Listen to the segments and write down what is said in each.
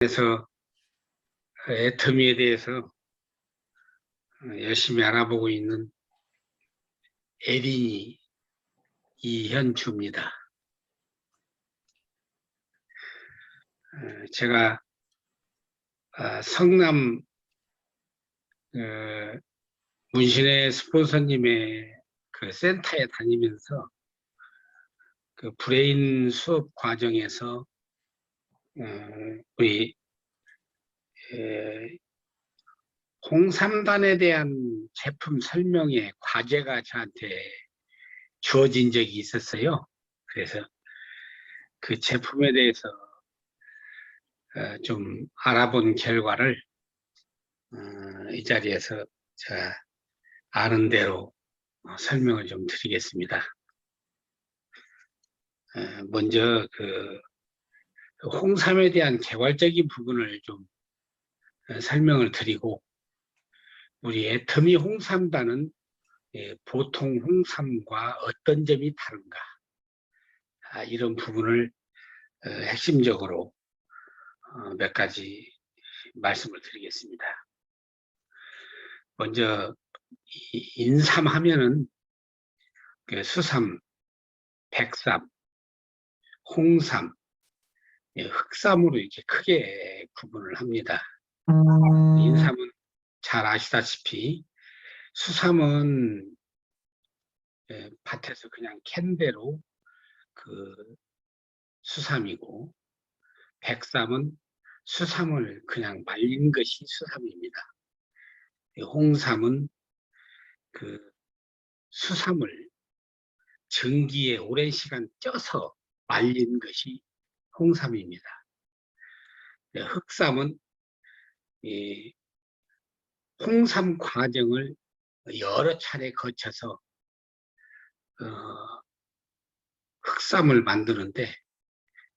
그래서 애터미에 대해서 열심히 알아보고 있는 에린이 이현주입니다. 어, 제가 아, 성남 어, 문신의 스폰서님의 그 센터에 다니면서 그 브레인 수업 과정에서 어, 우리 에, 홍삼단에 대한 제품 설명의 과제가 저한테 주어진 적이 있었어요. 그래서 그 제품에 대해서 어, 좀 알아본 결과를 어, 이 자리에서 제가 아는 대로 어, 설명을 좀 드리겠습니다. 어, 먼저 그 홍삼에 대한 개괄적인 부분을 좀 어, 설명을 드리고 우리 애터미 홍삼단은 예, 보통 홍삼과 어떤 점이 다른가 아, 이런 부분을 어, 핵심적으로 어, 몇 가지 말씀을 드리겠습니다. 먼저 이 인삼 하면은 그 수삼, 백삼, 홍삼, 예, 흑삼으로 이렇게 크게 구분을 합니다. 인삼은 잘 아시다시피 수삼은 예, 밭에서 그냥 캔 대로 그 수삼이고 백삼은 수삼을 그냥 말린 것이 수삼입니다. 이 홍삼은 그 수삼을 전기에 오랜 시간 쪄서 말린 것이 홍삼입니다. 네, 흑삼은 이 홍삼 과정을 여러 차례 거쳐서 어, 흑삼을 만드는데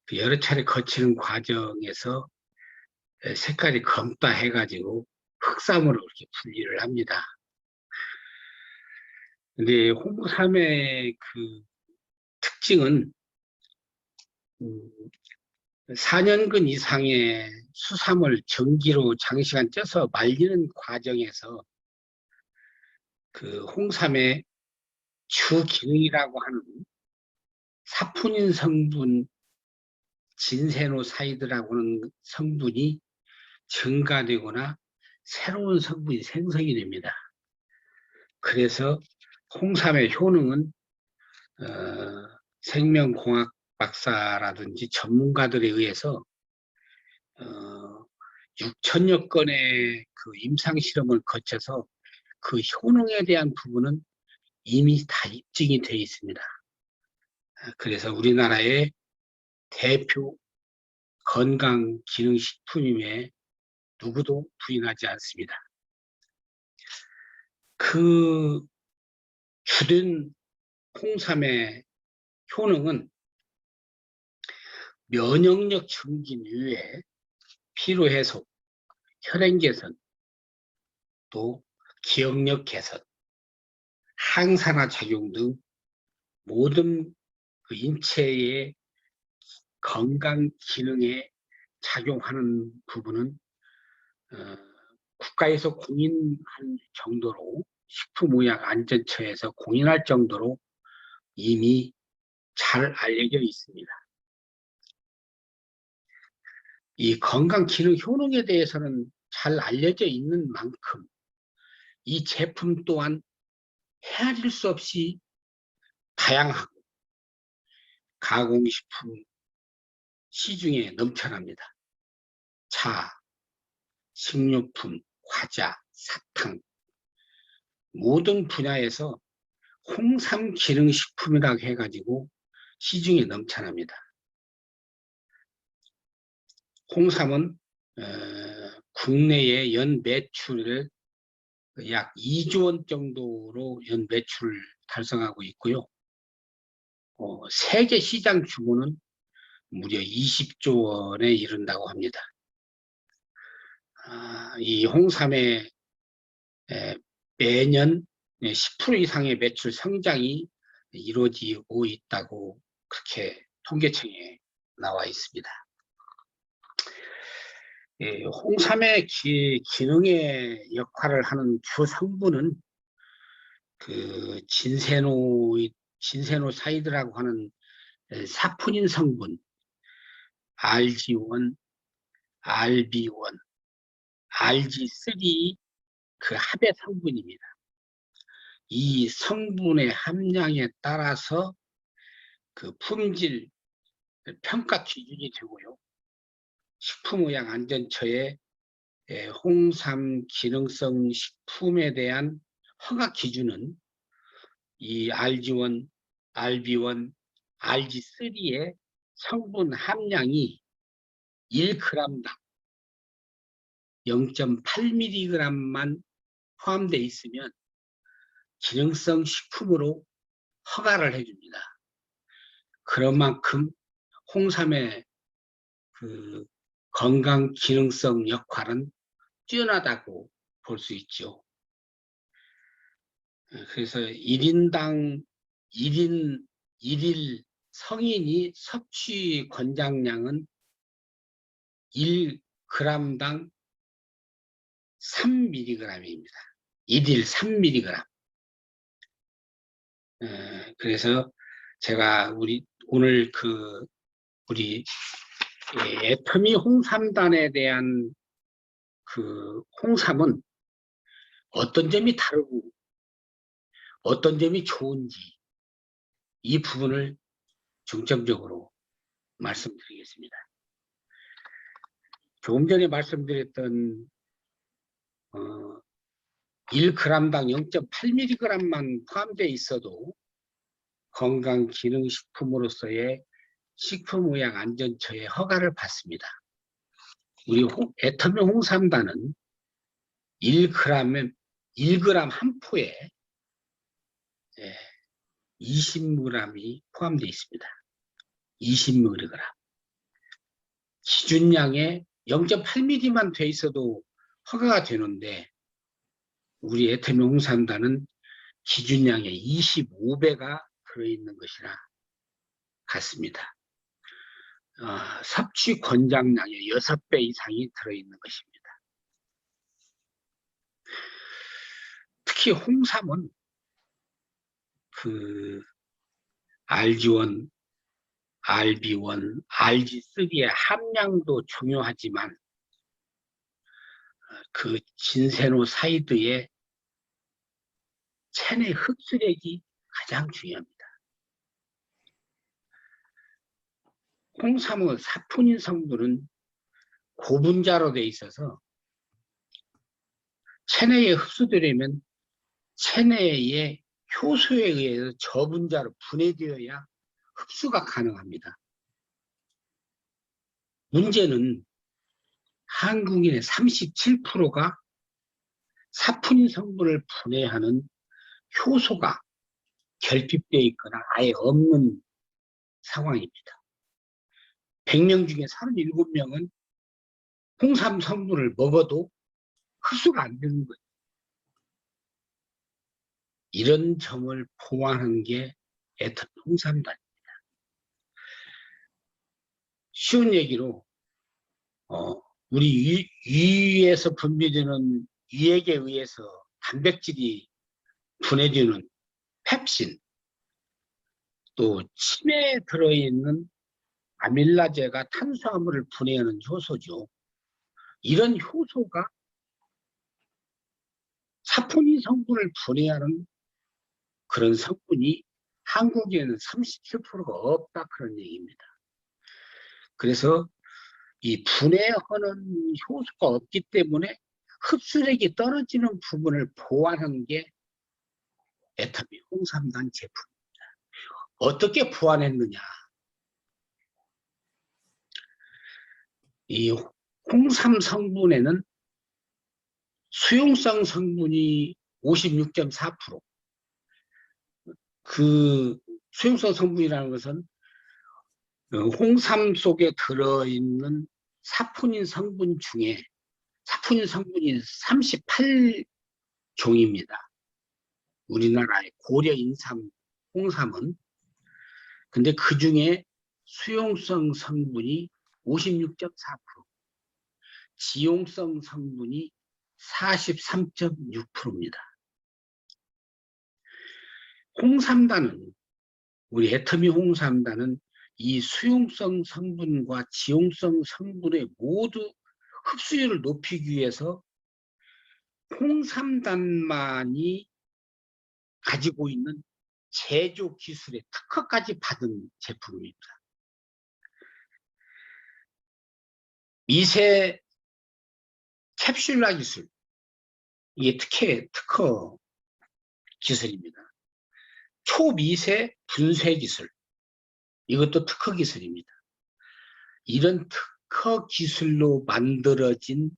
그 여러 차례 거치는 과정에서 색깔이 검다 해가지고 흑삼으로 이렇게 분리를 합니다. 근데 홍삼의 그 특징은 음, 4년근 이상의 수삼을 전기로 장시간 쪄서 말리는 과정에서 그 홍삼의 주 기능이라고 하는 사포닌 성분 진세노사이드라고 하는 성분이 증가되거나 새로운 성분이 생성이 됩니다. 그래서 홍삼의 효능은 어, 생명공학 박사라든지 전문가들에 의해서 어, 6천여 건의 그 임상 실험을 거쳐서 그 효능에 대한 부분은 이미 다 입증이 되어 있습니다. 그래서 우리나라의 대표 건강기능식품임에 누구도 부인하지 않습니다. 그 주된 홍삼의 효능은 면역력 증진 이외에 피로 해소, 혈행 개선, 또 기억력 개선, 항산화 작용 등 모든 그 인체의 건강 기능에 작용하는 부분은 어, 국가에서 공인할 정도로 식품의약안전처에서 공인할 정도로 이미 잘 알려져 있습니다. 이 건강 기능 효능에 대해서는 잘 알려져 있는 만큼 이 제품 또한 헤아릴 수 없이 다양하고 가공식품 시중에 넘쳐납니다. 차, 식료품, 과자, 사탕 모든 분야에서 홍삼 기능식품이라고 해가지고 시중에 넘쳐납니다. 홍삼은 어, 국내의 연 매출을 약 2조 원 정도로 연 매출을 달성하고 있고요. 어, 세계 시장 규모는 무려 20조 원에 이른다고 합니다. 아, 이 홍삼의 에, 매년 10% 이상의 매출 성장이 이루어지고 있다고 그렇게 통계청에 나와 있습니다. 예, 홍삼의 기, 기능의 역할을 하는 주 성분은 그 진세노 진세노사이드라고 하는 에, 사포닌 성분 RG1, RB1, RG3 그 합의 성분입니다. 이 성분의 함량에 따라서 그 품질 평가 기준이 되고요. 식품의약안전처의 에, 홍삼 기능성 식품에 대한 허가 기준은 이 RG1, RB1, RG3의 성분 함량이 1g당 0.8mg만 포함되어 있으면 기능성 식품으로 허가를 해줍니다. 그런 만큼 홍삼의 그 건강 기능성 역할은 뛰어나다고 볼 수 있죠. 그래서 1인당 1인 1일 성인이 섭취 권장량은 1g당 3mg입니다. 1일 3mg. 에, 그래서 제가 우리 오늘 그 우리 예, 애터미 홍삼단에 대한 그 홍삼은 어떤 점이 다르고 어떤 점이 좋은지 이 부분을 중점적으로 말씀드리겠습니다. 조금 전에 말씀드렸던 어, 1g당 0.8mg만 포함되어 있어도 건강기능식품으로서의 식품의약안전처의 허가를 받습니다. 우리 홍, 애터미 홍삼단은 1g, 1g 한 포에 예, 20g이 포함되어 있습니다. 20mg. 기준량에 0.8mm만 돼 있어도 허가가 되는데 우리 애터미 홍삼단은 기준량의 25배가 들어있는 것이라 같습니다. 어, 섭취 권장량의 6배 이상이 들어있는 것입니다. 특히 홍삼은 그 RG1, RB1, RG3의 함량도 중요하지만 어, 그 진세노사이드의 체내 흡수력이 가장 중요합니다. 홍삼의 사포닌 성분은 고분자로 되어 있어서 체내에 흡수되려면 체내의 효소에 의해서 저분자로 분해되어야 흡수가 가능합니다. 문제는 한국인의 37%가 사포닌 성분을 분해하는 효소가 결핍되어 있거나 아예 없는 상황입니다. 100명 중에 37명은 홍삼 성분을 먹어도 흡수가 안 되는 거예요. 이런 점을 포함한 게 애터미 홍삼단입니다. 쉬운 얘기로 어, 우리 위, 위에서 분비되는 위액에 의해서 단백질이 분해되는 펩신 또 침에 들어있는 아밀라제가 탄수화물을 분해하는 효소죠. 이런 효소가 사포닌 성분을 분해하는 그런 성분이 한국에는 37%가 없다 그런 얘기입니다. 그래서 이 분해하는 효소가 없기 때문에 흡수력이 떨어지는 부분을 보완한 게 에타미 홍삼단 제품입니다. 어떻게 보완했느냐? 이 홍삼 성분에는 수용성 성분이 56.4%. 그 수용성 성분이라는 것은 어, 홍삼 속에 들어있는 사포닌 성분 중에 사포닌 성분이 38종입니다. 우리나라의 고려 인삼 홍삼은 근데 그 중에 수용성 성분이 56.4% 지용성 성분이 43.6%입니다. 홍삼단은 우리 애터미 홍삼단은 이 수용성 성분과 지용성 성분의 모두 흡수율을 높이기 위해서 홍삼단만이 가지고 있는 제조 기술의 특허까지 받은 제품입니다. 미세 캡슐라 기술 이게 특혜 특허 기술입니다. 초미세 분쇄 기술 이것도 특허 기술입니다. 이런 특허 기술로 만들어진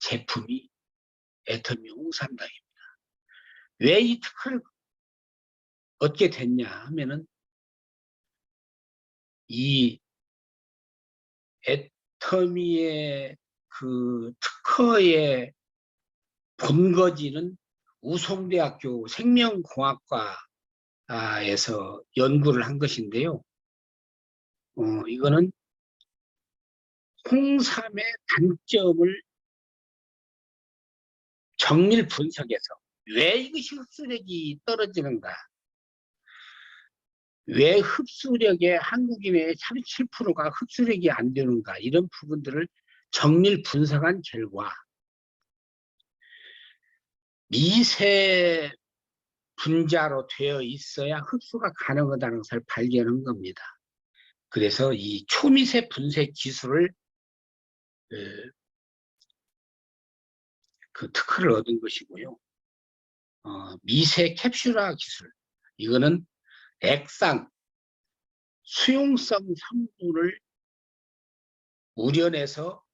제품이 애터미 홍삼당입니다. 왜 이 특허를 얻게 됐냐 하면은 이 애 터미의 그 특허의 본거지는 우송대학교 생명공학과에서 연구를 한 것인데요. 어, 이거는 홍삼의 단점을 정밀 분석해서 왜 이것이 흡수력이 떨어지는가? 왜 흡수력의 한국인의 37%가 흡수력이 안 되는가? 이런 부분들을 정밀 분석한 결과 미세 분자로 되어 있어야 흡수가 가능하다는 것을 발견한 겁니다. 그래서 이 초미세 분쇄 기술을 어, 그 특허를 얻은 것이고요. 어, 미세 캡슐화 기술 이거는 액상 수용성 성분을 우려내서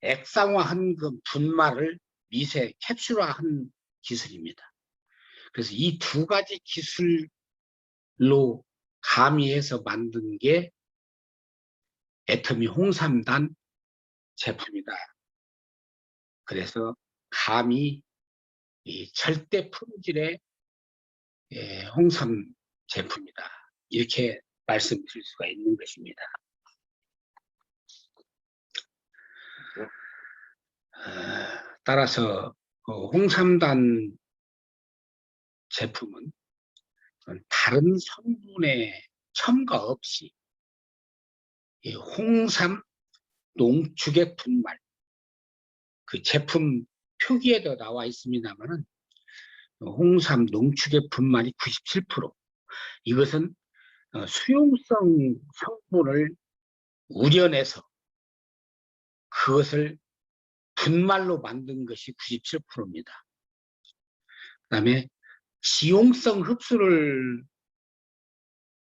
액상화한 그 분말을 미세 캡슐화한 기술입니다. 그래서 이 두 가지 기술로 가미해서 만든 게 애터미 홍삼단 제품이다. 그래서 감히 이 절대 품질의 예, 홍삼 제품이다. 이렇게 말씀드릴 수가 있는 것입니다. 아, 따라서 그 홍삼단 제품은 다른 성분의 첨가 없이 이 홍삼 농축액 분말 그 제품 표기에도 나와 있습니다만은 홍삼 농축액 분말이 97% 이것은 어, 수용성 성분을 우려내서 그것을 분말로 만든 것이 97%입니다. 그 다음에 지용성 흡수를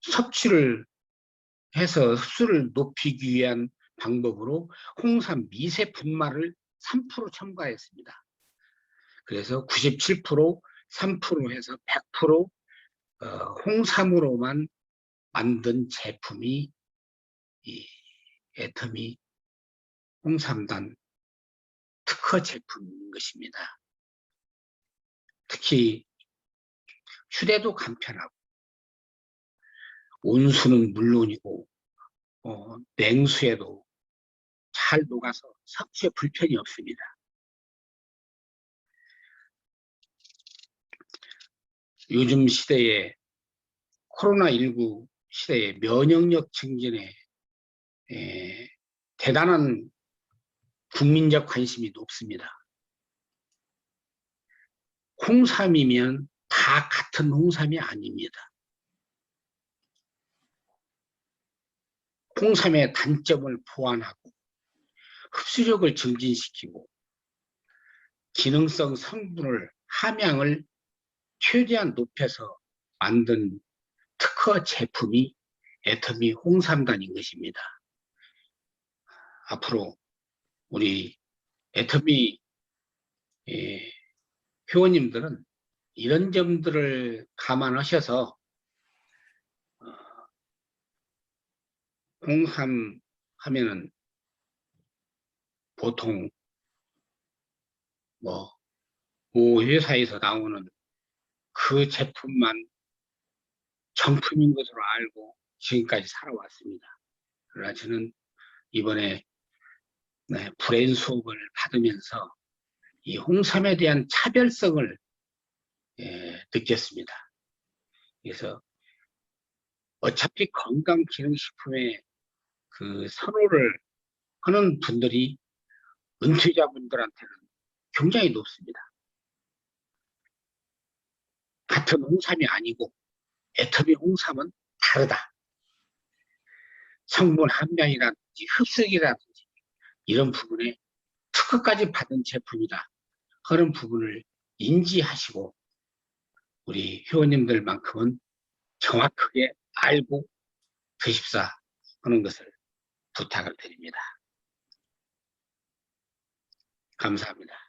섭취를 해서 흡수를 높이기 위한 방법으로 홍삼 미세 분말을 3% 첨가했습니다. 그래서 97% 3% 해서 100% 어, 홍삼으로만 만든 제품이 이 애터미 홍삼단 특허 제품인 것입니다. 특히 휴대도 간편하고 온수는 물론이고 어, 냉수에도 잘 녹아서 섭취에 불편이 없습니다. 요즘 시대에 코로나19 시대에 면역력 증진에 에, 대단한 국민적 관심이 높습니다. 홍삼이면 다 같은 홍삼이 아닙니다. 홍삼의 단점을 보완하고 흡수력을 증진시키고 기능성 성분을 함량을 최대한 높여서 만든 특허 제품이 애터미 홍삼단인 것입니다. 앞으로 우리 애터미 예, 회원님들은 이런 점들을 감안하셔서 어, 홍삼 하면은 보통 뭐, 모 회사에서 나오는 그 제품만 정품인 것으로 알고 지금까지 살아왔습니다. 그러나 저는 이번에 네, 브레인 수업을 받으면서 이 홍삼에 대한 차별성을 예, 느꼈습니다. 그래서 어차피 건강기능식품에 그 선호를 하는 분들이 은퇴자분들한테는 굉장히 높습니다. 같은 홍삼이 아니고 애터미 홍삼은 다르다. 성분 함량이라든지 흡수기라든지 이런 부분에 특허까지 받은 제품이다. 그런 부분을 인지하시고 우리 회원님들만큼은 정확하게 알고 드십사 하는 것을 부탁을 드립니다. 감사합니다.